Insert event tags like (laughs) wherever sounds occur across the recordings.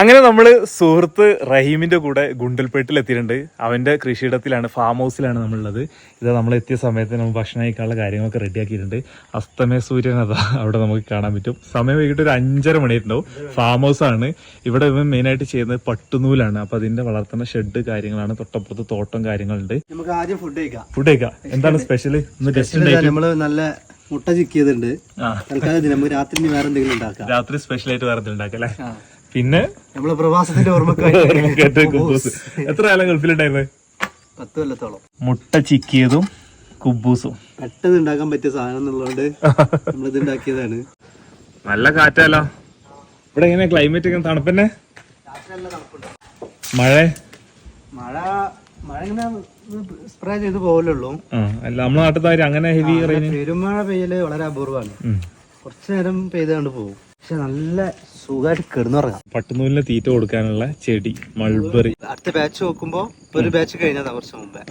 അങ്ങനെ നമ്മൾ സുഹൃത്ത് റഹീമിന്റെ കൂടെ ഗുണ്ടൽപേട്ടിൽ എത്തിയിട്ടുണ്ട് അവന്റെ കൃഷിയിടത്തിലാണ് ഫാം ഹൗസിലാണ് നമ്മളുള്ളത്. ഇത് നമ്മൾ എത്തിയ സമയത്ത് നമ്മൾ ഭക്ഷണം കഴിക്കാനുള്ള കാര്യങ്ങളൊക്കെ റെഡിയാക്കിയിട്ടുണ്ട്. അസ്തമയ സൂര്യൻ അതാ അവിടെ നമുക്ക് കാണാൻ പറ്റും. സമയം വൈകിട്ട് ഒരു അഞ്ചര മണിയായിട്ടുണ്ടാവും. ഫാം ഹൗസ് ആണ്. ഇവിടെ ഇവൻ മെയിനായിട്ട് ചെയ്യുന്നത് പട്ടുനൂലാണ്. അപ്പം അതിന്റെ വളർത്തുന്ന ഷെഡ് കാര്യങ്ങളാണ്. തൊട്ടപ്പുറത്ത് തോട്ടം കാര്യങ്ങളുണ്ട്. നമുക്ക് ആദ്യം ഫുഡ് കഴിക്കാം. ഫുഡ് കഴിക്കാം. എന്താണ് സ്പെഷ്യൽ ഇന്ന് ഗസ്റ്റ് നമ്മൾ നല്ല മുട്ട ചിക്കിയതുണ്ട്. തൽക്കാലം നമുക്ക് രാത്രി വേറെ എന്തെങ്കിലും ഉണ്ടാക്കാം. രാത്രി സ്പെഷ്യലായിട്ട് വേറെ ഉണ്ടാക്കാം അല്ലേ? പിന്നെ? നമ്മളെ പ്രവാസത്തിന്റെ (laughs) എത്ര കാലം ഗൾഫിലുണ്ടായിരുന്നത് പത്ത് കൊല്ലത്തോളം. മുട്ട ചിക്കിയതും കുബൂസും പെട്ടെന്ന് ഉണ്ടാക്കാൻ പറ്റിയ സാധനം എന്നുള്ളതുകൊണ്ട് നമ്മളിത് ഉണ്ടാക്കിയതാണ്. നല്ല കാറ്റല്ലോ ഇവിടെ എങ്ങനെ ക്ലൈമറ്റ് ഒക്കെ തണുപ്പന്നെ മഴ? മഴ മഴ ഇങ്ങനെ സ്പ്രേ ചെയ്ത് പോകലുള്ളൂ അല്ല നമ്മളെ നാട്ടിൽ അങ്ങനെ ഹെവി പെരുമഴ പെയ്യൽ വളരെ അപൂർവമാണ്. കുറച്ചു നേരം പെയ്തുകൊണ്ട് പോകും പക്ഷെ നല്ല സുഖമായിട്ട് കിടന്നുറങ്ങാം. പട്ടുനൂലിന് തീറ്റ കൊടുക്കാനുള്ള ചെടി മൾബറി അടുത്ത ബാച്ച് നോക്കുമ്പോ ഇപ്പൊ ഒരു ബാച്ച് കഴിഞ്ഞതാ കുറച്ച് മുമ്പേ.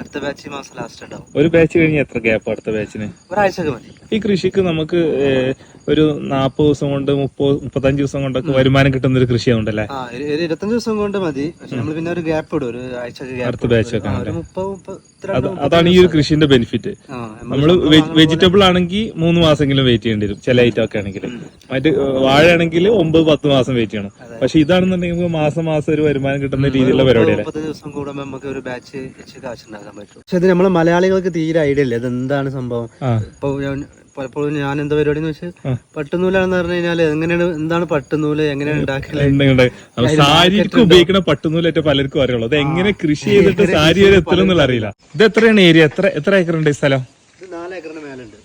അടുത്ത ബാച്ച് ഈ മാസം ലാസ്റ്റ് ഉണ്ടാവും. ഒരു ബാച്ച് കഴിഞ്ഞ് എത്ര ഗ്യാപ്പ് അടുത്ത ബാച്ചിന് ഒരാഴ്ച മതി. ഈ കൃഷിക്ക് നമുക്ക് ഒരു നാപ്പത് ദിവസം കൊണ്ട് മുപ്പത് മുപ്പത്തഞ്ച് ദിവസം കൊണ്ടൊക്കെ വരുമാനം കിട്ടുന്ന ഒരു കൃഷി ആ ഒരു ഒരു ഇരുപത്തഞ്ച് ദിവസം കൊണ്ട് മതി. പക്ഷെ നമ്മൾ പിന്നെ ഒരു ഗ്യാപ്പ് ഇടും. ഒരു അടുത്ത ബാച്ച് ഒക്കെ ഒരു മുപ്പത് മുപ്പത്തിരണ്ട് അതാണ് ഈ ഒരു കൃഷിന്റെ ബെനിഫിറ്റ്. ആ നമ്മൾ വെജിറ്റബിൾ ആണെങ്കിൽ മൂന്ന് മാസമെങ്കിലും വെയിറ്റ് ചെയ്യേണ്ടി വരും. ചില ഐറ്റം ഒക്കെ ആണെങ്കിൽ. മറ്റ് വാഴയാണെങ്കിൽ ഒമ്പത് പത്ത് മാസം വെയിറ്റ് ചെയ്യണം. പക്ഷെ ഇതാണെന്നുണ്ടെങ്കിൽ നമുക്ക് മാസം മാസം ഒരു വരുമാനം കിട്ടുന്ന രീതിയിലുള്ള പരിപാടിയല്ലേ? മുപ്പത് ദിവസം കൂടുമ്പോൾ നമുക്ക് ഒരു ബാച്ച് വെച്ച് കാശ് ഉണ്ടാക്കാൻ പറ്റും. പക്ഷെ ഇത് നമ്മൾ മലയാളികൾക്ക് തീരെ ഐഡിയ ഇല്ല. ഇത് എന്താണ് സംഭവം? ആ. ഇപ്പൊ ഞാൻ പലപ്പോഴും ഞാൻ എന്താ പരിപാടി എന്ന് വെച്ചാൽ പട്ടുനൂലാണെന്ന് പറഞ്ഞു കഴിഞ്ഞാൽ എങ്ങനെയാണ് എന്താണ് പട്ടുനൂൽ എങ്ങനെയാണ് ഉണ്ടാക്കൽ? സാരിക്ക് ഉപയോഗിക്കുന്ന പട്ടുനൂലേറ്റ പലർക്കും അറിയുള്ളൂ. അത് എങ്ങനെ കൃഷി ചെയ്തിട്ട് സാരി വരെ എത്തണം അറിയില്ല. ഇത് എത്രയാണ് ഏരിയ? എത്ര എത്ര ഏക്കർ ഉണ്ട് ഈ സ്ഥലം? നാല് ഏക്കറിന് മേലുണ്ട്.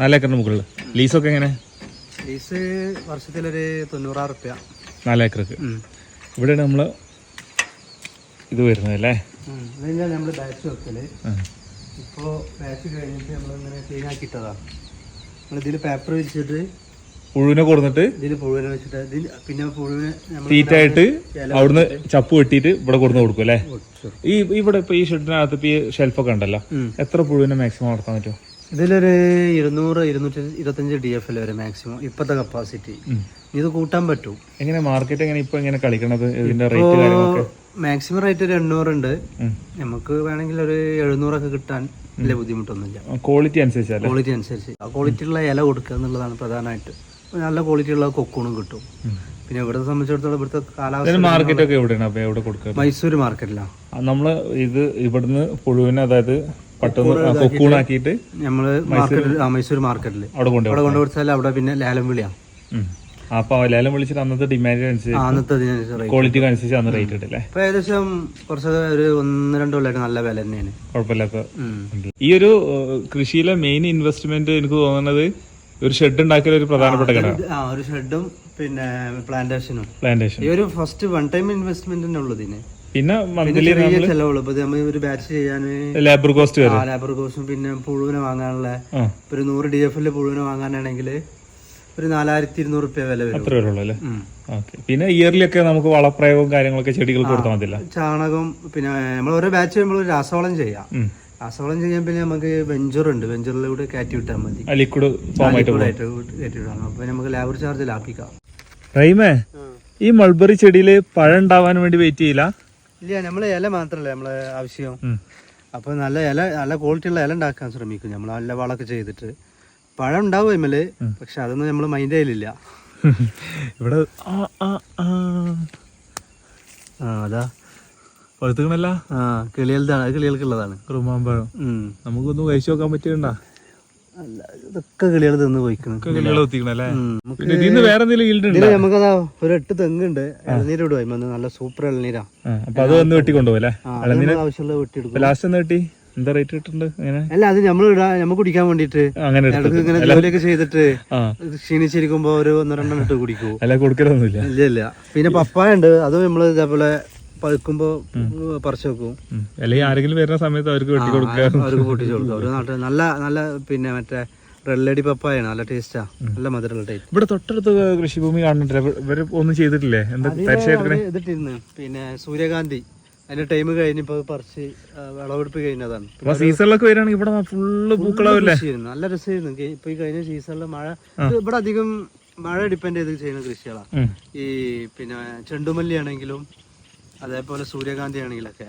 നാല് മുകളിൽ ലീസൊക്കെ എങ്ങനെ? ലീസ് വർഷത്തിലൊരു തൊണ്ണൂറായിരം റുപ്യ നാല് ഏക്കർക്ക്. ഇവിടെയാണ് നമ്മൾ ഇത് വരുന്നത് അല്ലേ? നമ്മൾ ബാച്ച് വെക്കൽ. ഇപ്പോ ബാച്ച് കഴിഞ്ഞിട്ട് നമ്മളിങ്ങനെ ക്ലീൻ ആക്കിയിട്ടതാണ് ഇതിൽ പേപ്പർ വിരിച്ചിട്ട് പുഴുവിനെ കൊടുത്തിട്ട് ഇതിൽ പുഴുവിനെ വെച്ചിട്ട് പിന്നെ പുഴുവിനെ നമ്മൾ തീറ്റായിട്ട് അവിടുന്ന് ചപ്പ് വെട്ടിയിട്ട് ഇവിടെ കൊടുന്ന് കൊടുക്കും അല്ലേ? ഈ ഇവിടെ ഇപ്പൊ ഈ ഷെഡിനകത്ത് ഇപ്പൊ ഈ ഷെൽഫൊക്കെ ഉണ്ടല്ലോ എത്ര പുഴുവിനെ മാക്സിമം വളർത്താൻ പറ്റും? ഇതിലൊരു ഇരുന്നൂറ് ഇരുന്നൂറ്റി ഇരുപത്തഞ്ച് ഡി എഫ് എൽ വരെ മാക്സിമം ഇപ്പോഴത്തെ കപ്പാസിറ്റി ഇത് കൂട്ടാൻ പറ്റും. എങ്ങനെ മാർക്കറ്റ് എങ്ങനെ ഇപ്പൊ എങ്ങനെ കളിക്കണത്? ഇതിന്റെ റേറ്റ് കാര്യങ്ങളൊക്കെ? മാക്സിമം റേറ്റ് ഒരു എണ്ണൂറുണ്ട് ഉണ്ട്. നമുക്ക് വേണമെങ്കിൽ ഒരു എഴുന്നൂറൊക്കെ കിട്ടാൻ വലിയ ബുദ്ധിമുട്ടൊന്നുമില്ല. ക്വാളിറ്റി അനുസരിച്ച് ക്വാളിറ്റി അനുസരിച്ച്. ആ ക്വാളിറ്റിയുള്ള ഇല കൊടുക്കുക എന്നുള്ളതാണ് പ്രധാനമായിട്ട്. നല്ല ക്വാളിറ്റി ഉള്ള കൊക്കൂണും കിട്ടും. പിന്നെ ഇവിടെ സംബന്ധിച്ചിടത്തോളം ഇവിടുത്തെ കാലാവസ്ഥ മാർക്കറ്റ് ഒക്കെ എവിടെയാണ്? അപ്പൊ എവിടെ കൊടുക്കുക? മൈസൂർ മാർക്കറ്റിലാണ് നമ്മൾ നമ്മൾ ഇത് ഇവിടുന്ന് പുഴുവിന് അതായത് കൊക്കൂണാക്കിയിട്ട് ആ മൈസൂർ മാർക്കറ്റിൽ അവിടെ കൊണ്ടുപോയി അവിടെ കൊണ്ടുപോയി അവിടെ പിന്നെ ലേലം വിളിയാണ് അപ്പൊ എല്ലാവരും വിളിച്ചിട്ട് അന്നത്തെ ഡിമാൻഡ് അനുസരിച്ച് ക്വാളിറ്റി അനുസരിച്ച് അന്ന് റേറ്റ് ഇട്ടില്ലേ? അപ്പൊ ഏകദേശം കുറച്ച് ഒരു ഒന്ന് രണ്ട് കൊല്ലമായിട്ട് നല്ല വില തന്നെയാണ്. കുഴപ്പമില്ലാത്ത. ഈ ഒരു കൃഷിയിലെ മെയിൻ ഇൻവെസ്റ്റ്മെന്റ് എനിക്ക് തോന്നുന്നത് ഒരു ഷെഡ് ഉണ്ടാക്കിയ ഒരു പ്രധാനപ്പെട്ട ഘടകം. ആ ഒരു ഷെഡും പിന്നെ പ്ലാന്റേഷനും പ്ലാന്റേഷൻ ഈ ഒരു ഫസ്റ്റ് വൺ ടൈം ഇൻവെസ്റ്റ്മെന്റ് തന്നെ ഉള്ളൂ ഇതിന്. പിന്നെ മന്ത്ലി ചെലവുള്ളൂ ഇപ്പൊ നമ്മൾ ഒരു ബാച്ച് ചെയ്യാൻ ലേബർ കോസ്റ്റ് ലേബർ കോസ്റ്റും പിന്നെ പുഴുവിനെ വാങ്ങാനുള്ള ഒരു നൂറ് ഡി എഫ് എല്ലിൽ പുഴുവിനെ വാങ്ങാനാണെങ്കിൽ ഒരു നാലായിരത്തി ഇരുന്നൂറ് റുപ്യ വില വരും. അത്ര വരുള്ളൂ അല്ലേ. പിന്നെ ഇയർലി ഒക്കെ നമുക്ക് വളപ്രയോഗവും കാര്യങ്ങളൊക്കെ ചെടികൾക്ക് കൊടുത്താൽ മതില്ല ചാണകം പിന്നെ നമ്മൾ ഓരോ ബാച്ച് നമ്മൾ രാസവളം ചെയ്യാം. രാസവളം ചെയ്യാൻ പിന്നെ നമുക്ക് വെഞ്ചർ ഉണ്ട്. വെഞ്ചറിലൂടെ കയറ്റി വിട്ടാൽ മതി. ലിക്വിഡ് ഫോം ആയിട്ട് കയറ്റി വിടാം അപ്പൊ നമുക്ക് ലേബർ ചാർജ് ലാഭിക്കാം. റൈമേ ഈ മൾബറി ചെടിയിൽ പഴം ഉണ്ടാവാൻ വേണ്ടി വെയിറ്റ് ചെയ്യില്ല? ഇല്ല നമ്മൾ ഇല മാത്രല്ലേ നമ്മളെ ആവശ്യം. അപ്പൊ നല്ല ഇല നല്ല ക്വാളിറ്റി ഉള്ള ഇല ഉണ്ടാക്കാൻ ശ്രമിക്കും. നമ്മൾ നല്ല വളമൊക്കെ ചെയ്തിട്ട്. പഴം ഉണ്ടാവും എമ്മൽ പക്ഷെ അതൊന്നും നമ്മൾ മൈൻഡ് ചെയ്യലില്ല. ഇവിടെ ആ അതാ. പഴുത്തുക്കണല്ല? ആ അത് കിളികൾക്കുള്ളതാണ്. റുമാമ്പഴം നമുക്കൊന്നും കഴിച്ചു നോക്കാൻ പറ്റിയണ്ട ഇതൊക്കെ കിളികൾ തിന്ന് പോയിക്കണം നമുക്കതാ ഒരു എട്ട് തെങ്ങുണ്ട് ഇളനീര് ഇടുവാ നല്ല സൂപ്പർ ഇളനീരാ. അപ്പൊ അത് വന്ന് അത് നമ്മൾ ആവശ്യമുള്ള വെട്ടി ലാസ്റ്റ് വെട്ടി. എന്താ റേറ്റ് കിട്ടുന്നുണ്ട് അങ്ങനെ അല്ല അത് നമ്മൾ നമുക്ക് കുടിക്കാൻ വേണ്ടിട്ട് അങ്ങനെ ഇങ്ങനെ ജോലിയൊക്കെ ചെയ്തിട്ട് ക്ഷീണിച്ചിരിക്കുമ്പോ ഒരു ഒന്ന് രണ്ടെണ്ണം ഇട്ട് കുടിക്കൂ. അല്ല കൊടുക്കലൊന്നുമില്ല. ഇല്ല ഇല്ല. പിന്നെ പപ്പായ ഉണ്ട്. അത് നമ്മൾ ഇതേപോലെ പഴുക്കുമ്പോ പറിച്ചു വെക്കും. അല്ലെങ്കിൽ ആരെങ്കിലും വരുന്ന സമയത്ത് അവർക്ക് വെട്ടി കൊടുക്കുക അവർക്ക് പൊട്ടിച്ചു കൊടുക്കും. ഒരു നാട്ടിൽ നല്ല നല്ല പിന്നെ മറ്റേ റെല്ലടി പപ്പായ നല്ല ടേസ്റ്റാ നല്ല മധുരമുള്ള ടേസ്റ്റ് ഇവിടെ തൊട്ടടുത്ത് കൃഷിഭൂമി കാണുന്നുണ്ട് ഇവർ ഒന്നും ചെയ്തിട്ടില്ലേ? എന്താ പിന്നെ സൂര്യകാന്തി. അതിന്റെ ടൈം കഴിഞ്ഞിപ്പോ പറിച്ച് വിളവെടുപ്പ് കഴിഞ്ഞതാണ്. അപ്പൊ സീസണിലൊക്കെ വരികയാണെങ്കിൽ ഇവിടെ ഫുള്ള് പൂക്കളാവില്ലേ? കൃഷിയായിരുന്നു. നല്ല രസമായിരുന്നു. ഇപ്പൊ ഈ കഴിഞ്ഞ സീസണിൽ മഴ ഇവിടെ അധികം മഴ ഡിപ്പെൻഡ് ചെയ്ത് ചെയ്യുന്ന കൃഷികളാണ് ഈ പിന്നെ ചെണ്ടുമല്ലി ആണെങ്കിലും അതേപോലെ സൂര്യകാന്തി ആണെങ്കിലൊക്കെ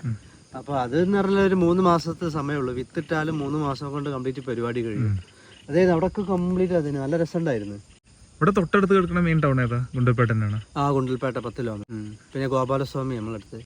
അപ്പൊ അത് എന്ന് പറഞ്ഞാൽ ഒരു മൂന്ന് മാസത്തെ സമയമുള്ളൂ. വിത്തിട്ടാലും മൂന്ന് മാസം കൊണ്ട് കംപ്ലീറ്റ് പരിപാടി കഴിയും. അതായത് അവിടെയൊക്കെ കംപ്ലീറ്റ് അതിന് നല്ല രസമുണ്ടായിരുന്നു. ഇവിടെ തൊട്ടടുത്ത് കിടക്കുന്ന മെയിൻ ടൗൺ ഏതാ? ഗുണ്ടൽപേട്ട തന്നെയാണ് ആ ഗുണ്ടൽപേട്ട പത്ത് കിലോമീറ്റർ പിന്നെ ഗോപാലസ്വാമി നമ്മളടുത്ത്.